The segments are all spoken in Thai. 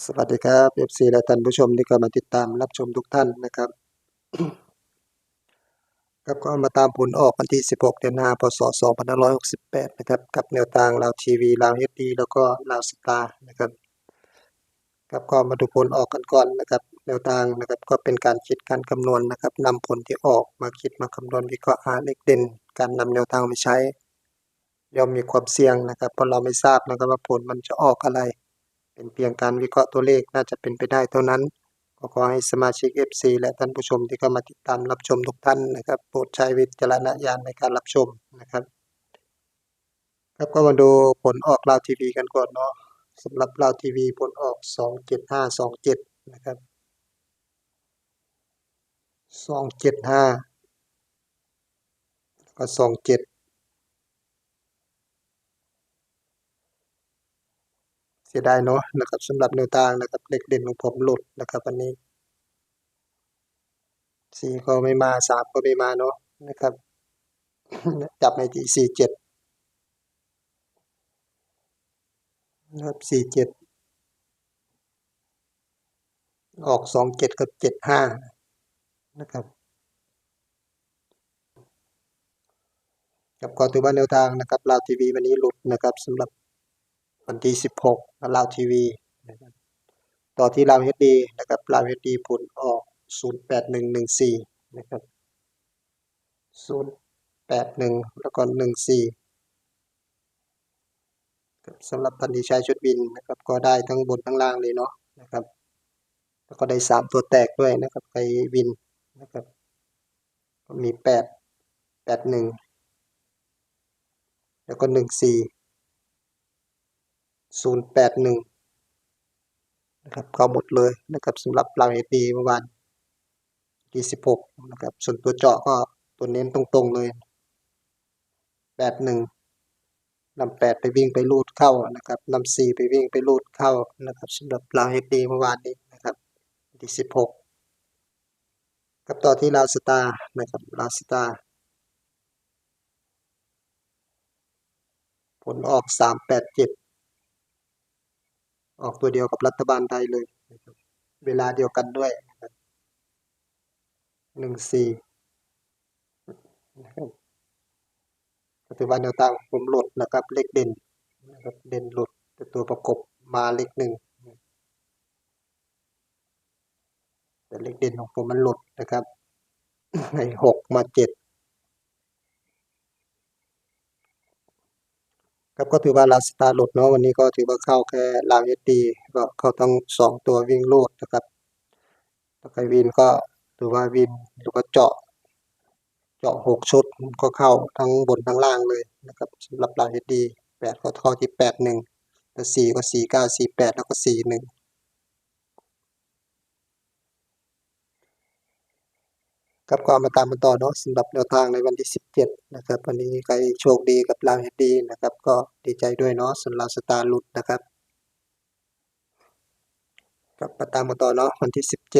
สวัสดีครับ FC และท่านผู้ชมที่เข้ามาติดตามรับชมทุกท่านนะครับ ครับก็มาตามผลออกวันที่ 16 เดือน5พศ2568 นะครับ กับแนวทางลาวทีวีลาวเฮดดีแล้วก็ลาวสตาร์นะครับ ครับก็มาดูผลออกกันก่อนนะครับ แนวทางนะครับก็เป็นการคิดการคำนวณนะครับนำผลที่ออกมาคิดมาคำนวณวิเคราะห์หาเลขเด่น การนำแนวทางไปใช้ย่อมมีความเสี่ยงนะครับเพราะเราไม่ทราบนะครับว่าผลมันจะออกอะไร เป็นเพียงการวิเคราะห์ตัวเลขน่าจะเป็นไปได้เท่านั้นก็ขอให้สมาชิก FC และท่านผู้ชมที่เข้ามาติดตามรับชมทุกท่านนะครับโปรดใช้วิจารณญาณในการรับชมนะครับครับก็มาดูผลออกลาวทีวีกันก่อนเนาะสำหรับลาวทีวีผลออก 27527 นะครับ 275 แล้วก็ 27 เสียดายเนาะนะครับสำหรับแนวทางนะครับเลขเด่นของผมหลุดนะครับวันนี้สี่ก็ไม่มาสามก็ไม่มาเนาะนะครับจับในที่สี่เจ็ดนะครับสี่เจ็ดออกสองเจ็ดกับเจ็ดห้านะครับครับก็ถือว่าแนวทางนะครับลาวทีวีวันนี้หลุดนะครับสำหรับ วันที่สิบหกลาวทีวีนะครับต่อที่ลาวเฮดดีนะครับลาวเฮดดีผลออกศูนย์แปดหนึ่งหนึ่งสี่นะครับศูนย์แปดหนึ่งแล้วก็หนึ่งสี่สำหรับท่านที่ใช้ชุดบินนะครับ ก็ได้ทั้งบนทั้งล่างเลยเนาะนะครับ แล้วก็ได้สามตัวแตกด้วยนะครับไปวินนะครับก็มีแปดแปดหนึ่งแล้วก็หนึ่งสี่ ศูนย์แปดหนึ่งนะครับ เข้าหมดเลยนะครับสำหรับเราเอดีเมื่อวานที่สิบหกนะครับ ส่วนตัวเจาะก็ตัวเน้นตรงๆเลยแปดหนึ่งนำแปดไปวิ่งไปลูดเข้านะครับนำสี่ไปวิ่งไปลูดเข้านะครับสำหรับเราเอดีเมื่อวานนี้นะครับที่สิบหกกับต่อที่ลาวสตาร์นะครับลาวสตาร์ผลออกสามแปดเจ็ด ออกตัวเดียวกับรัฐบาลไทยเลย เวลาเดียวกันด้วยหนึ่งสี่รับก็ถือว่าแนวทางผมหลุดนะครับ เลขเด่นนะครับเด่นหลุดแต่ตัวประกบมาเลขหนึ่งแต่เลขเด่นของผมมันหลุดนะครับให้หกมาเจ็ด ครับก็ถือว่าลาสตาร์หลุดเนาะวันนี้ก็ถือว่าเข้าแค่ลาวเอดีก็เข้าทั้งสองตัววิ่งโลดนะครับตะไควินก็ถือว่าวินหรือว่าเจาะ เจาะหกชุดก็เข้าทั้งบนทั้งล่างเลยนะครับสำหรับลาวเอดีแปดก็เข้าที่แปดหนึ่งแล้วสี่ก็สี่เก้าสี่แปดแล้วก็สี่หนึ่ง ครับก็มาตามกันต่อเนาะสำหรับแนวทางในวันที่ 17 นะครับ วันนี้ใครโชคดีกับลาวเฮดดีนะครับ ก็ดีใจด้วยเนาะสำหรับสตาร์ลุดนะครับครับมาตามกันต่อเนาะวันที่ 17 เ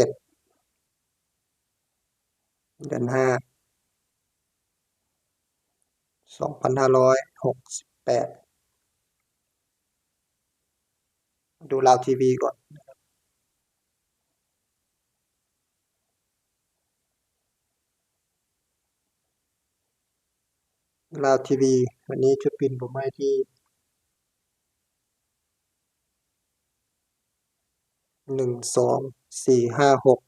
ดือน5 2568ดูลาวทีวีก่อน ลาวทีวี วันนี้ชุดบินผมให้ที่หนึ่งสองสี่ห้าหก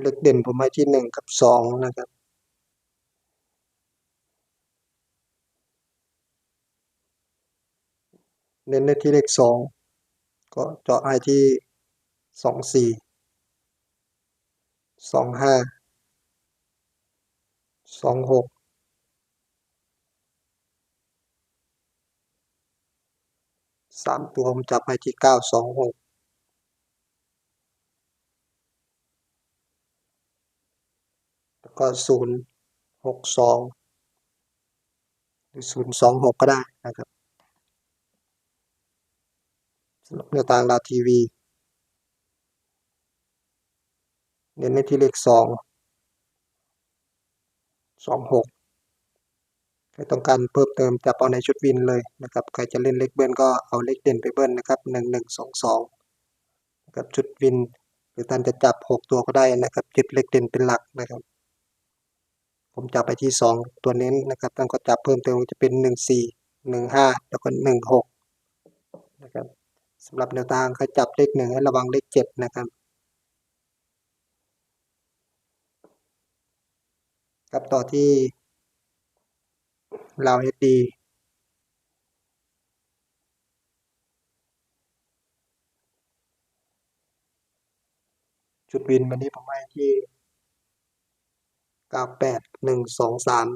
เล็กเด่นผมให้ที่หนึ่งกับสองนะครับเน้นในที่เลขสอง ก็เจาะให้ที่สองสี่สองห้าสองหกสามตัวผมจับให้ที่เก้าสองหกแล้วก็ศูนย์หกสองหรือศูนย์สองหกก็ได้นะครับ สำหรับแนวทางลาวทีวี เน้นในที่เลขสองสองหกใครต้องการเพิ่มเติมจับเอาในชุดวินเลยนะครับ ใครจะเล่นเล็กเบิ้ลก็เอาเล็กเด่นไปเบิ้ลนะครับหนึ่งหนึ่งสองสองนะครับชุดวิน หรือท่านจะจับหกตัวก็ได้นะครับยึดเล็กเด่นเป็นหลักนะครับ ผมจับไปที่สองตัวเน้นนะครับท่านก็จับเพิ่มเติมจะเป็นหนึ่งสี่หนึ่งห้าแล้วก็หนึ่งหกนะครับ สำหรับแนวทางใครจับเลขหนึ่งให้ระวังเลขเจ็ดนะครับครับต่อที่ลาวเอดีจุดวินวันนี้ผมให้ที่เก้าแปดหนึ่งสองสาม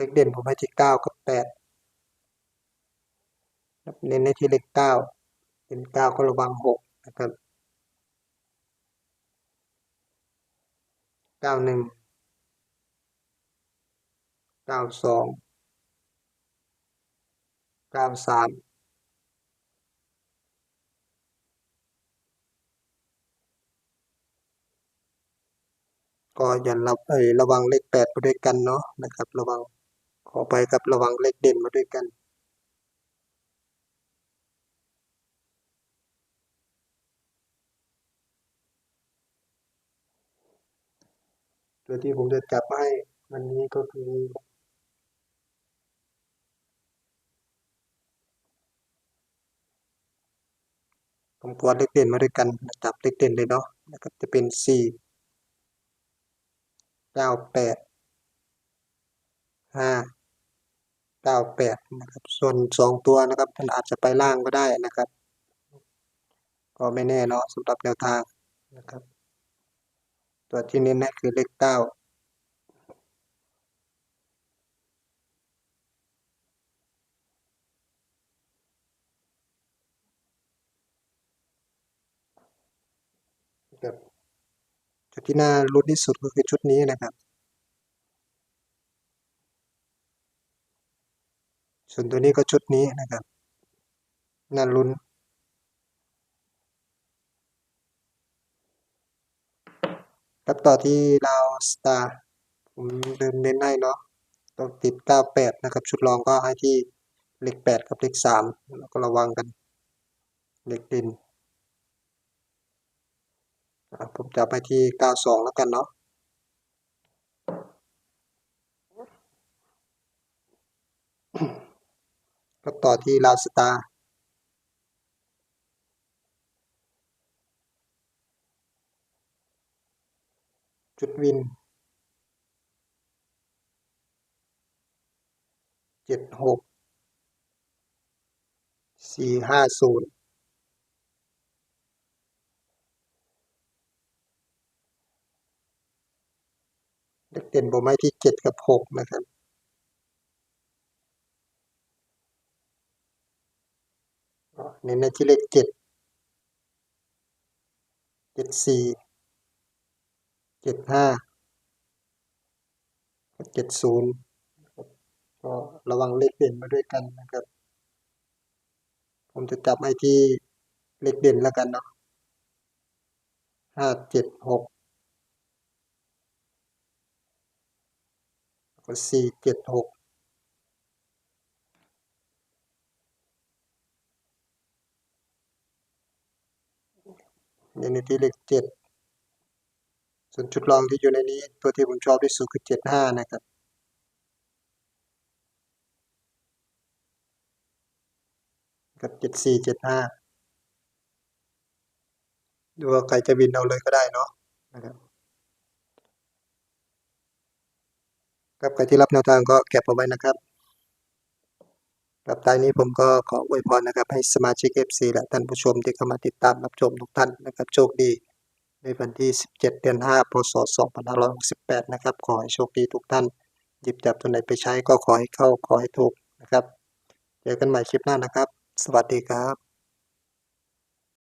เลขเด่นผมให้ที่เก้ากับแปดเน้นในที่เลขเก้าเป็นเก้าก็ระวังหกนะครับเก้าหนึ่งเก้าสองเก้าสามก็อย่าระเอยระวังเลขแปดมาด้วยกันเนาะนะครับ ระวัง ขอไปกับระวังเลขเด่นมาด้วยกัน ตัวที่ผมจะจับให้วันนี้ก็คือผมกวาดเลขเด่นมาด้วยกัน จับเลขเด่นเลยเนาะนะครับจะเป็นสี่เก้าแปด ห้าเก้าแปดนะครับ ส่วนสองตัวนะครับมันอาจจะไปล่างก็ได้นะครับ ก็ไม่แน่เนาะสำหรับแนวทางนะครับ ตัวที่เน้นให้คือเลขเก้าครับจุดที่น่าลุ้นที่สุดก็คือชุดนี้นะครับ ส่วนตัวนี้ก็ชุดนี้นะครับน่าลุ้น ครับต่อที่ลาวสตาร์ผมเดินเน้นให้เนาะต้องติด 98 นะครับ ชุดรองก็ให้ที่เลข8กับเลข3แล้วก็ระวังกัน เลขดินผมจะไปที่ 92 แล้วกันเนาะ ก็ต่อที่ลาวสตาร์จุดวินเจ็ดหกสี่ห้าศูนย์เลขเด่นผมให้ที่เจ็ดกับหกนะครับอะ เน้นในที่เลขเจ็ดเจ็ดสี่เจ็ดห้าเจ็ดศูนย์ก็ระวังเลขเด่นมาด้วยกันนะครับ ผมจะจับให้ที่เลขเด่นแล้วกันเนาะห้าเจ็ดหกก็สี่เจ็ดหก ในที่เลขเจ็ดส่วนชุดรองที่อยู่ในนี้ตัวที่ผมชอบที่สุดคือเจ็ดห้านะครับกับเจ็ดสี่เจ็ดห้าดูว่าใครจะวินเอาเลยก็ได้เนาะนะครับครับใครที่รับแนวทางก็เก็บเอาไว้นะครับ ครับท้ายนี้ผมก็ขออวยพรนะครับ ให้สมาชิก FC และท่านผู้ชมที่เข้ามาติดตามรับชมทุกท่านนะครับ โชคดี ในวันที่ 17 เดือน 5 พศ 2568 นะครับ ขอให้โชคดีทุกท่าน หยิบจับตัวไหนไปใช้ก็ขอให้เข้าขอให้ถูกนะครับ เจอกันใหม่คลิปหน้านะครับ สวัสดีครับ